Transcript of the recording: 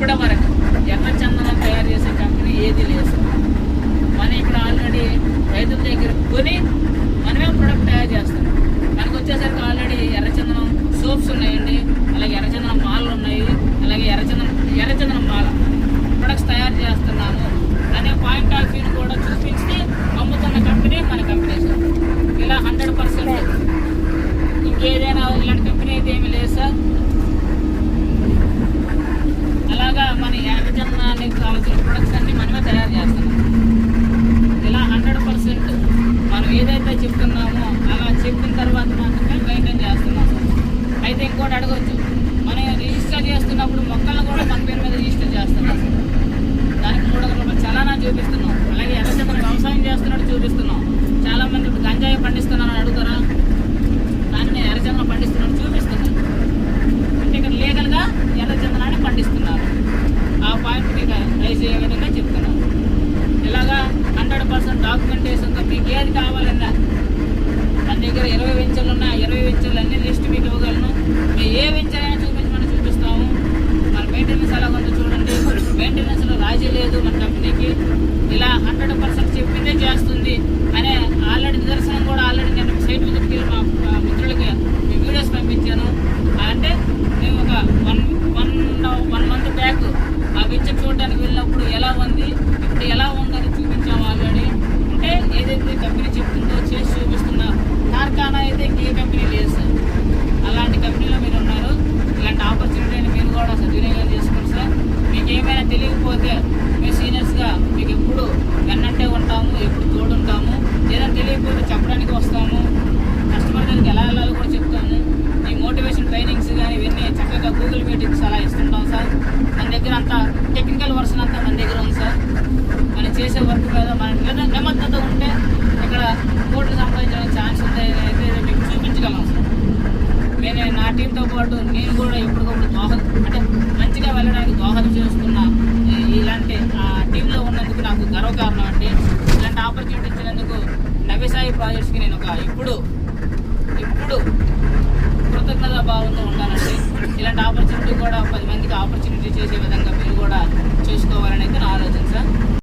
కూడా వరకు ఎర్ర చందనం తయారు చేసే కంపెనీ ఏది లేదు. మనం ఇక్కడ ఆల్రెడీ రైతుల దగ్గర కొని మనమే ప్రొడక్ట్ తయారు చేస్తాం. మనకు వచ్చేసరికి ఆల్రెడీ ఎర్రచందనం సోప్స్ ఉన్నాయండి అలాగే ఎర్రచందనం మాలలు ఉన్నాయి అలాగే ఎర్రచందనం ఎర్రచందనం మాల. ప్రొడక్ట్స్ తయారు చేస్తున్నాము. అనే పాయింట్ ఆఫ్ వ్యూ Just రాజీ లేదు మన కంపెనీకి. ఇలా హండ్రెడ్ పర్సెంట్ చెప్పిందే చేస్తుంది అనే ఆల్రెడీ నిదర్శనం కూడా ఆల్రెడీ నేను సైట్ విజిట్కి వెళ్ళి మా మిత్రులకి మీ వీడియోస్ పంపించాను. అంటే మేము ఒక one one one month back ఆ వెంచర్ చూడడానికి వెళ్ళినప్పుడు ఎలా ఉంది ఇప్పుడు ఎలా ఉందని చూపించాము ఆల్రెడీ. అంటే ఏదైతే కంపెనీ చెప్తుందో చేసి చూపిస్తున్నా కార్ఖానా అయితే ఏ కంపెనీ లేదు సార్ అలాంటి కంపెనీలో మీరు ఉన్నారు ఇలాంటి ఆపర్చునిటీని మీరు కూడా సద్వినియోగం చేసుకోండి సార్ మీకు ఏమైనా లేకపోతే మీ సీనియర్స్గా మీకు ఎప్పుడు వెన్నంటే ఉంటాము ఎప్పుడు తోడుంటాము ఏదైనా తెలియకపోతే చెప్పడానికి వస్తాము. కస్టమర్ దగ్గరికి ఎలా వెళ్ళాలో కూడా చెప్తాము. ఈ మోటివేషన్ ట్రైనింగ్స్ కానీ ఇవన్నీ చక్కగా గూగుల్ మీటింగ్స్ అలా ఇస్తుంటాం సార్. మన దగ్గర అంతా టెక్నికల్ వర్షన్ అంతా మన దగ్గర ఉంది సార్. మనం చేసే వర్క్ మీద మన మీద నిమగ్నత ఉంటే ఇక్కడ కోట్లు సంపాదించడానికి ఛాన్స్ ఉంది అయితే మీకు చూపించగలం సార్. నేను నా టీంతో పాటు నేను కూడా ఎప్పటికప్పుడు దోహదం అంటే మంచిగా ఇలాంటి ఆపర్చునిటీ ఇచ్చినందుకు నవ్యసాయి ప్రాజెక్ట్స్కి నేను ఒక ఇప్పుడు ఇప్పుడు కృతజ్ఞత భావంతో ఉంటానండి ఇలాంటి ఆపర్చునిటీ కూడా పది మందికి ఆపర్చునిటీ చేసే విధంగా